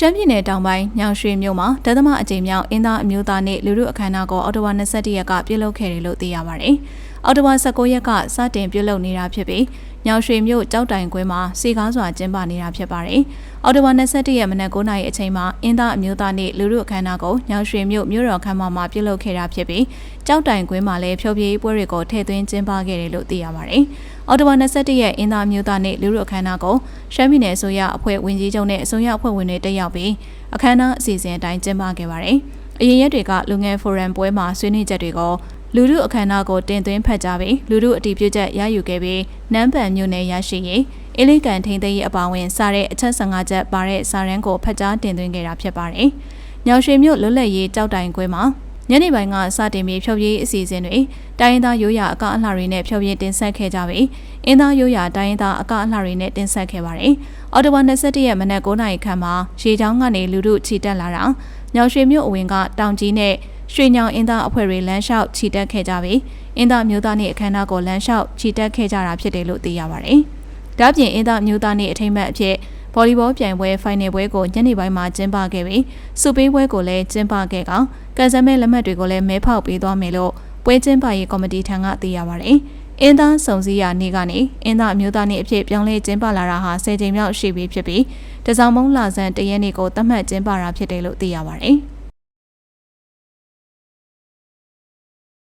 ရှမ်းပြည်နယ်တောင်ပိုင်းညောင်ရွှေမြို့မှာဒသမအကြိမ်မြောက်အင်းသားအမျိုးသားနေ့လူလူအခမ်းအနားကိုအော်တိုဝါ21ရက်ကပြုလုပ်ခဲ့တယ်လို့သိရပါတယ်။အော်တိုဝါ19ရက်ကစတင်ပြုလုပ်နေတာဖြစ်ပြီး ညောင်ရွှေမြို့ကြောက်တိုင်ကွင်းမှာစီကားစွာကျင်းပနေတာဖြစ်ပါတယ်။အော်တိုဝါ21ရက်မနက်9:00နာရီအချိန်မှာအင်းသားအမျိုးသားနေ့လူလူအခမ်းအနားကိုညောင်ရွှေမြို့မြို့တော်ခမ်းမမှာပြုလုပ်ခဲ့တာဖြစ်ပြီးကြောက်တိုင်ကွင်းမှာလည်းဖျော်ဖြေပွဲတွေကိုထည့်သွင်းကျင်းပခဲ့တယ်လို့သိရပါတယ်။အော်တိုဝါ21ရက်အင်းသားအမျိုးသားနေ့လူလူအခမ်းအနားကိုရှမ်းပြည်နယ်အစိုးရအဖွဲ့ဝင်ကြီးချုပ်နဲ့အစိုးရအဖွဲ့ဝင်တွေတက်ရောက်ပြီးအခမ်းအနားအစီအစဉ်အတိုင်းကျင်းပခဲ့ပါတယ်။အရင်ရက်တွေကလူငယ်ဖိုရမ်ပွဲမှာဆွေးနွေးချက်တွေကို လူလူအခမ်းအနားကိုတင်သွင်းဖတ်ကြားပြီးလူလူအတီးပြုချက်ရယူခဲ့ပြီးနန်းပန်မြို့နယ်ရရှိရေးအလေးကန်ထိန်သိမ်းရေးအပါအဝင်စားတဲ့အချက်15ချက်ပါတဲ့စာရန်ကိုဖတ်ကြားတင်သွင်းခဲ့တာဖြစ်ပါတယ်။ညောင်ရွှေမြို့လွတ်လပ်ရေးကြောက်တိုင်ကွင်းမှာညနေပိုင်းကစတင်ပြီးဖြောပြရေးအစီအစဉ်တွေတိုင်းရင်းသားရိုးရာအကအလှတွေနဲ့ဖြောပြတင်ဆက်ခဲ့ကြပြီးအင်းသားရိုးရာတိုင်းရင်းသားအကအလှတွေနဲ့တင်ဆက်ခဲ့ပါတယ်။အော်တိုဝါ21ရက်မနက်9:00နာရီခန့်မှာရေချောင်းကနေလူတို့ချီတက်လာတာ ညောင်ရွှေမြို့အဝင်ကတောင်ကြီးနဲ့ရွှေညောင်အင်းသားအဖွဲ့တွေလမ်းလျှောက်ချီတက်ခဲ့ကြပြီးအင်းသားမျိုးသားနေ့အခမ်းအနားကိုလမ်းလျှောက်ချီတက်ခဲ့ကြတာဖြစ်တယ်လို့သိရပါတယ်။ဒါ့ပြင်အင်းသားမျိုးသားနေ့အထိမ်းအမှတ်အဖြစ်ဗော်လီဘောပြိုင်ပွဲဖိုင်နယ်ပွဲကိုညနေပိုင်းမှာကျင်းပခဲ့ပြီးစုပေးပွဲကိုလည်းကျင်းပခဲ့ကောင်ကန်ဆယ်မဲလက်မှတ်တွေကိုလည်းမဲဖောက်ပေးသွားမယ်လို့ပွဲကျင်းပရေးကော်မတီထံကသိရပါတယ်။ အင်းသားစုံစည်းရာနေ့ကနေအင်းသားမျိုးသားနေ့အဖြစ်ပြောင်းလဲကျင်းပလာတာဟာ10ချိန်မြောက်ရှိပြီဖြစ်ပြီးတစောင်းမုံလာဆန်တရက်နေ့ကိုသတ်မှတ်ကျင်းပတာဖြစ်တယ်လို့သိရပါတယ်။